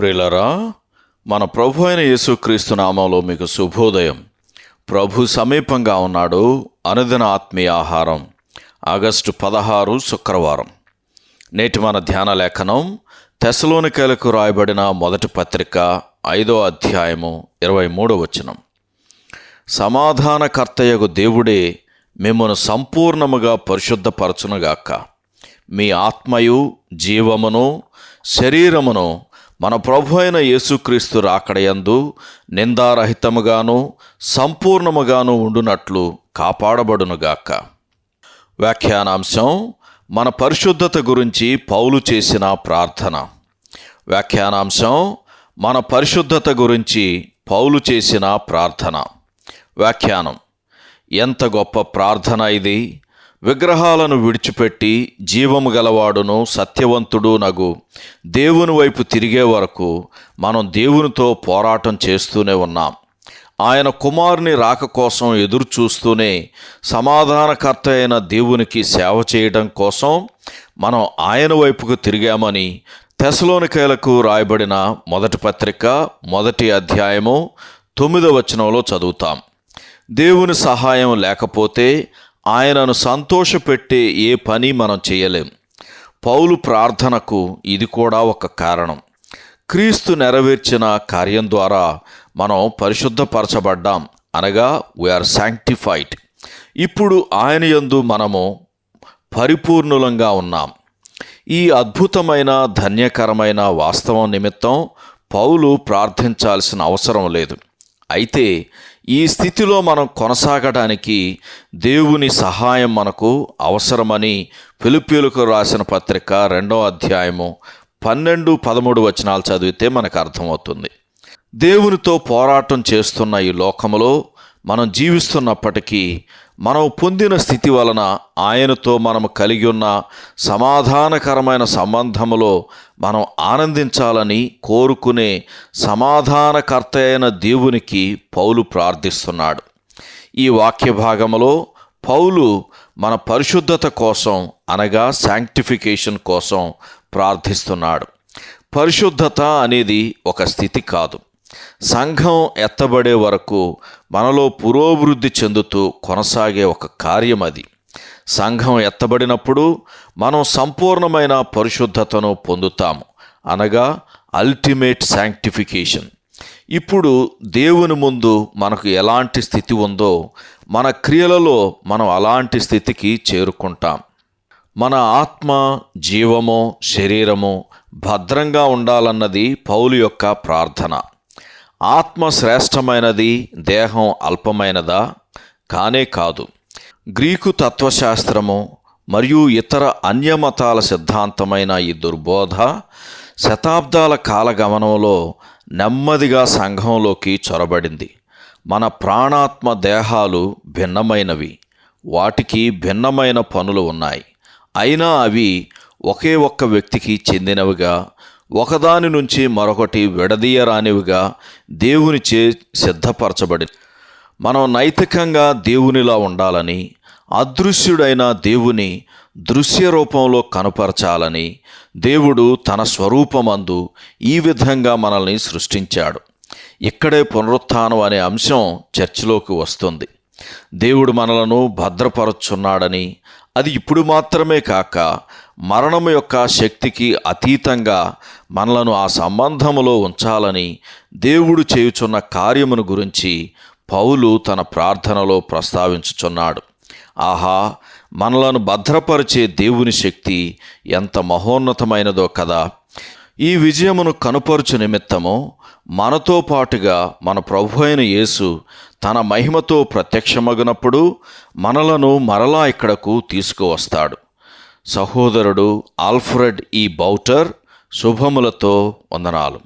ప్రియులరా మన ప్రభు అయిన యేసుక్రీస్తు నామంలో మీకు శుభోదయం. ప్రభు సమీపంగా ఉన్నాడు అనుదిన ఆత్మీయ ఆహారం ఆగస్టు పదహారు శుక్రవారం. నేటి మన ధ్యాన లేఖనం తెసలోనికలకు రాయబడిన మొదటి పత్రిక ఐదో అధ్యాయము ఇరవై మూడో వచనం. సమాధానకర్తయగు దేవుడే మిమ్మను సంపూర్ణముగా పరిశుద్ధపరచునుగాక. మీ ఆత్మయు జీవమును శరీరమును మన ప్రభు అయిన యేసుక్రీస్తు రాకడయందు నిందారహితముగాను సంపూర్ణముగాను ఉండునట్లు కాపాడబడునుగాక. వ్యాఖ్యానాంశం మన పరిశుద్ధత గురించి పౌలు చేసిన ప్రార్థన. వ్యాఖ్యానాంశం మన పరిశుద్ధత గురించి పౌలు చేసిన ప్రార్థన. వ్యాఖ్యానం ఎంత గొప్ప ప్రార్థన ఇది! విగ్రహాలను విడిచిపెట్టి జీవము గలవాడును సత్యవంతుడు నగు. దేవుని వైపు తిరిగే వరకు మనం దేవునితో పోరాటం చేస్తూనే ఉన్నాం. ఆయన కుమారుని రాక కోసం ఎదురు చూస్తూనే సమాధానకర్త అయిన దేవునికి సేవ చేయడం కోసం మనం ఆయన వైపుకు తిరిగామని తెసలోనికాయలకు రాయబడిన మొదటి పత్రిక మొదటి అధ్యాయము తొమ్మిదవ వచనంలో చదువుతాం. దేవుని సహాయం లేకపోతే ఆయనను సంతోషపెట్టే ఏ పని మనం చేయలేం. పౌలు ప్రార్థనకు ఇది కూడా ఒక కారణం. క్రీస్తు నెరవేర్చిన కార్యం ద్వారా మనం పరిశుద్ధపరచబడ్డాం. అనగా వీఆర్ శాంక్టిఫైడ్ ఇప్పుడు ఆయన యందు మనము పరిపూర్ణులంగా ఉన్నాం. ఈ అద్భుతమైన ధన్యకరమైన వాస్తవం నిమిత్తం పౌలు ప్రార్థించాల్సిన అవసరం లేదు. అయితే ఈ స్థితిలో మనం కొనసాగడానికి దేవుని సహాయం మనకు అవసరమని పిలుపులకు రాసిన పత్రిక రెండో అధ్యాయము పన్నెండు పదమూడు వచనాలు చదివితే మనకు అర్థమవుతుంది. దేవునితో పోరాటం చేస్తున్న ఈ లోకములో మనం జీవిస్తున్నప్పటికీ మనం పొందిన స్థితి వలన ఆయనతో మనం కలిగి ఉన్న సమాధానకరమైన సంబంధములో మనం ఆనందించాలని కోరుకునే సమాధానకర్త అయిన దేవునికి పౌలు ప్రార్థిస్తున్నాడు. ఈ వాక్య భాగంలో పౌలు మన పరిశుద్ధత కోసం అనగా శాంక్టిఫికేషన్ కోసం ప్రార్థిస్తున్నాడు. పరిశుద్ధత అనేది ఒక స్థితి కాదు. సంఘం ఎత్తబడే వరకు మనలో పురోభివృద్ధి చెందుతూ కొనసాగే ఒక కార్యం అది. సంఘం ఎత్తబడినప్పుడు మనం సంపూర్ణమైన పరిశుద్ధతను పొందుతాము. అనగా అల్టిమేట్ శాంక్టిఫికేషన్ ఇప్పుడు దేవుని ముందు మనకు ఎలాంటి స్థితి ఉందో మన క్రియలలో మనం అలాంటి స్థితికి చేరుకుంటాం. మన ఆత్మ జీవము శరీరము భద్రంగా ఉండాలన్నది పౌలు యొక్క ప్రార్థన. ఆత్మ శ్రేష్టమైనది దేహం అల్పమైనదా? కానే కాదు. గ్రీకు తత్వశాస్త్రము మరియు ఇతర అన్యమతాల సిద్ధాంతమైన ఈ దుర్బోధ శతాబ్దాల కాలగమనంలో నెమ్మదిగా సంఘంలోకి చొరబడింది. మన ప్రాణాత్మ దేహాలు భిన్నమైనవి. వాటికి భిన్నమైన పనులు ఉన్నాయి. అయినా అవి ఒకే ఒక్క వ్యక్తికి చెందినవిగా ఒకదాని నుంచి మరొకటి విడదీయరానివిగా దేవునిచే సిద్ధపరచబడి మనం నైతికంగా దేవునిలా ఉండాలని అదృశ్యుడైన దేవుని దృశ్య రూపంలో కనపరచాలని దేవుడు తన స్వరూపమందు ఈ విధంగా మనల్ని సృష్టించాడు. ఇక్కడే పునరుత్థానం అనే అంశం చర్చిలోకి వస్తుంది. దేవుడు మనలను భద్రపరచున్నాడని అది ఇప్పుడు మాత్రమే కాక మరణము యొక్క శక్తికి అతీతంగా మనలను ఆ సంబంధములో ఉంచాలని దేవుడు చేయుచున్న కార్యమును గురించి పౌలు తన ప్రార్థనలో ప్రస్తావించుచున్నాడు. ఆహా మనలను భద్రపరిచే దేవుని శక్తి ఎంత మహోన్నతమైనదో కదా. ఈ విజయమును కనుపరుచు నిమిత్తము మనతో పాటుగా మన ప్రభు అయిన యేసు తన మహిమతో ప్రత్యక్షమగినప్పుడు మనలను మరలా ఇక్కడకు తీసుకువస్తాడు. సహోదరుడు ఆల్ఫ్రెడ్ ఈ బౌటర్ శుభములతో వందనాలు.